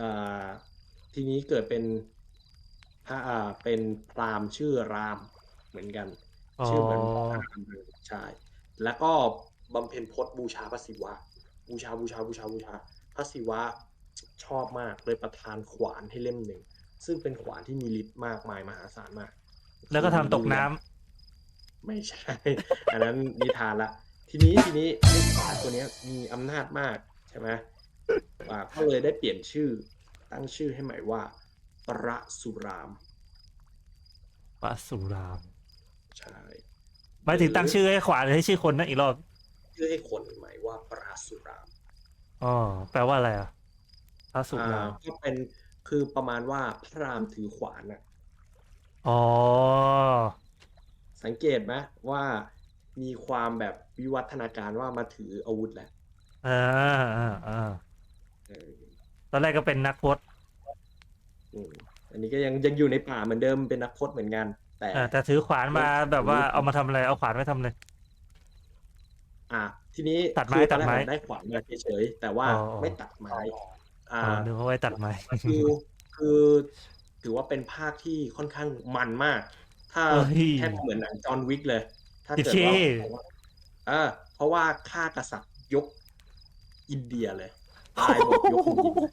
อ่าทีนี้เกิดเป็นพระอ่าเป็นพราหมณ์ชื่อรามเหมือนกันอ๋อชื่อเหมือนพระรามเลยใช่แล้วก็บำเพ็ญพจน์บูชาพระศิวะ บูชาบูชาบูชาบูชาพระศิวะชอบมากเลยประทานขวานให้เล่มหนึ่ง ซึ่งเป็นขวานที่มีฤทธิ์มากมายมหาศาลมาก แล้วก็ทำตกน้ำไม่ใช่ อันนั้นนิทานละ ทีนี้ทีนี้ไอ้ขวานตัวเนี้ยมีอำนาจมากใช่ไหมอ่า ก็เลยได้เปลี่ยนชื่อ ตั้งชื่อให้ใหม่ว่า ประสุรามปะสุราม ใช่หมายถึงตั้งชื่อให้ขวานหรือให้ชื่อคนนะอีกรอบ ชื่อให้คนใหม่ว่าประสุรามอ๋อแปลว่าอะไรอะพระสุอ่ารามก็เป็นคือประมาณว่าพระรามถือขวานน่ะอ๋อ สังเกตไหมว่ามีความแบบวิวัฒนาการว่ามาถืออาวุธแล้วอ่าอ่าอ่าเออ ตอนแรกก็เป็นนักพจน์อืมอันนี้ก็ยังยังอยู่ในป่าเหมือนเดิมเป็นนักพจน์เหมือนกัน แต่อ่าแต่ถือขวานมาแบบว่าเอามาทำอะไรเอาขวานไว้ทำอะไรอะทีนี้ตัดไม้คืออนแรกตัดไม้ได้ขวานมาเฉยๆแต่ว่าอ๋อ ไม่ตัดไม้อ่าอ๋อนึกว่าไว้ตัดไม้ คือคือถือว่าเป็นภาคที่ค่อนข้างมันมาก ถ้าเฮ้ยแทบเหมือนหนังจอห์นวิกเลย ถ้าโอเกิดเคว่าเออเพราะว่าฆ่ากษัตริย์ยกอินเดียเลย ตายหมดยกแผ่นดินเลย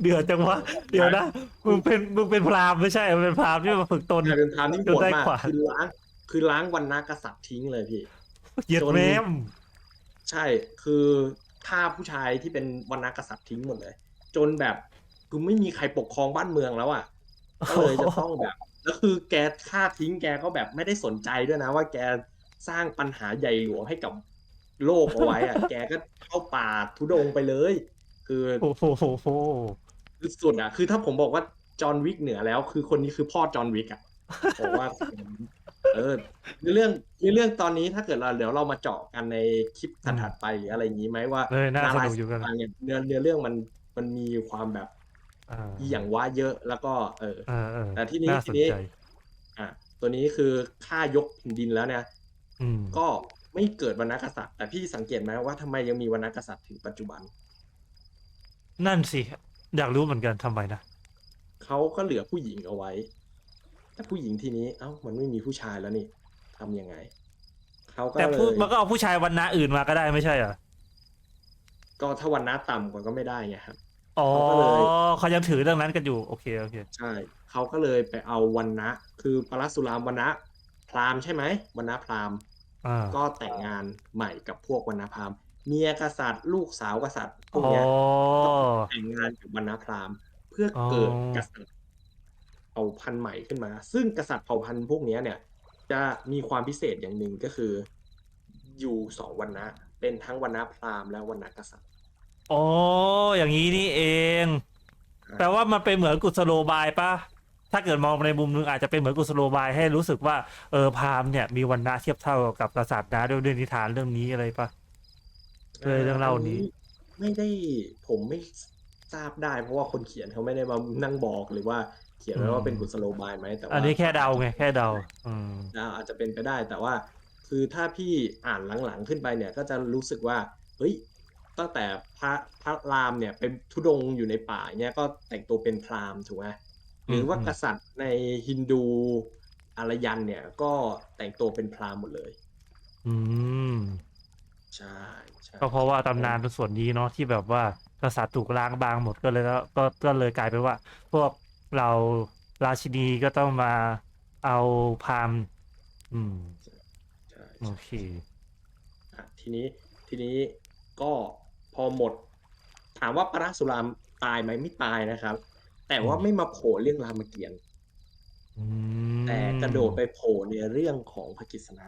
เดือดจังวะเดี๋ยวนะมึงเป็นมึงเป็นพราหมณ์ไม่ใช่มึงเป็นพราหมณ์ที่มาฝึกตน กลายเป็นพราหมณ์ที่โหดจนได้มากขวาน คือล้าง คือล้างวันนากษัตริย์ทิ้งเลยพี่ เหยียดจนแม่มใช่ คือฆ่าผู้ชายที่เป็นวรรณกษัตริย์ทิ้งหมดเลย จนแบบคือไม่มีใครปกครองบ้านเมืองแล้วอะ ก็เลยจะต้องแบบ แล้วคือแกฆ่าทิ้งแกก็แบบไม่ได้สนใจด้วยนะ ว่าแกสร้างปัญหาใหญ่หลวงให้กับโลกเอาไว้อะแกก็เข้าป่าทุดงไปเลย คือโอ้โหโหโหคือสุดอะ คือถ้าผมบอกว่าจอห์นวิกเหนือแล้ว คือคนนี้คือพ่อจอห์นวิกอะผมว่า เออในเรื่องในเรื่องตอนนี้ถ้าเกิดเราเดี๋ยวเรามาเจาะกันในคลิปถัดๆไปหรืออะไรอย่างนี้ไหมว่าเลยน่าสลายนุกอยู่กันสเนี่ยเนื้อเนื้อเรื่องมันมันมีความแบบอ่าอีอย่างว่าเยอะแล้วก็ เออเออเออแต่ที่นี้น่าสทีนนี้ใจอะตัวนี้คือค่ายกแผ่นดินแล้วเนี่ยอืมก็ไม่เกิดวรรณกษัตริย์ แต่พี่สังเกตไหมว่าทำไมยังมีวรรณกษัตริย์ถึงปัจจุบัน นั่นสิ อยากรู้เหมือนกันทำไมนะ เขาก็เหลือผู้หญิงเอาไว้ แต่ผู้หญิงทีนี้เอ้ามันไม่มีผู้ชายแล้วนี่ทำยังไงเขาก็แต่เลพูดยมันก็เอาผู้ชายวันนะอื่นมาก็ได้ไม่ใช่เหรอ ก็ถ้าวันน้าต่ำกว่าก็ไม่ได้ไงครับ อ๋อเขาก็เลย เขายังถือเรื่องนั้นกันอยู่ โอเคโอเค ใช่เขาก็เลยไปเอาวันนะคือปรัสสุรามวันนะพราหมณ์ใช่ไหมวันนะพราหมณ์ อ่า ก็แต่งงานใหม่กับพวกวันนะพราหมณ์ เมียกษัตริย์ ลูกสาวกษัตริย์พวกอ๋อเนี้ยแต่งงานกับวันนะพราหมณ์เพื่อเกิดอ๋อกษัตริย์เผ่าพันธุ์ใหม่ขึ้นมา ซึ่งกษัตริย์เผ่าพันธุ์พวกเนี้ยเนี่ย จะมีความพิเศษอย่างหนึ่งก็คือ อยู่สองวันนะเป็นทั้งวันนะพราหมณ์และวันนะกษัตริย์อ๋ออย่างนี้นี่เอง แปลว่ามันเป็นเหมือนกุศโลบายปะถ้าเกิดมองในมุมนึงอาจจะเป็นเหมือนกุศโลบายให้รู้สึกว่าเออพราหมณ์เนี่ยมีวันนะเทียบเท่ากับกษัตริย์นะด้วยด้วยนิทานเรื่องนี้อะไรปะ เลยเรื่องเล่านี้ ไม่ได้ผมไม่ทราบได้ เพราะว่าคนเขียนเขาไม่ได้มานั่งบอกหรือว่าเขียนไว้ว่าเป็นกุศโลบายไหมแต่ว่าอันนี้แค่เดาไงแค่เดาอืมอ่าอาจจะเป็นไปได้แต่ว่า คือถ้าพี่อ่านหลังๆขึ้นไปเนี่ย ก็จะรู้สึกว่า เฮ้ยตั้งแต่พระพระรามเนี่ยเป็นทุดงค์อยู่ในป่าเนี่ยก็แต่งตัวเป็นพราหมณ์ถูกไหมหรือว่าอืมกษัตริย์ในฮินดูอารยันเนี่ย ก็แต่งตัวเป็นพราหมณ์หมดเลย อืมใช่ใช่ ก็เพราะว่าตำนานเป็นส่วนนี้เนาะที่แบบว่ากษัตริย์ถูกล้างบางหมดก็เลยแล้วก็ก็เลยกลายเป็นว่า พวกเราราชินีก็ต้องมาเอาพราหมณ์อืมใช่โอใช่เคอะทีนี้ทีนี้ก็พอหมด ถามว่าปราสุรามตายไหมไม่ตายนะครับ แต่ว่าอืมไม่มาโผล่เรื่องรามเกียรติ์อืมแต่กระโดดไปโผล่ในเรื่องของพระกฤษณะ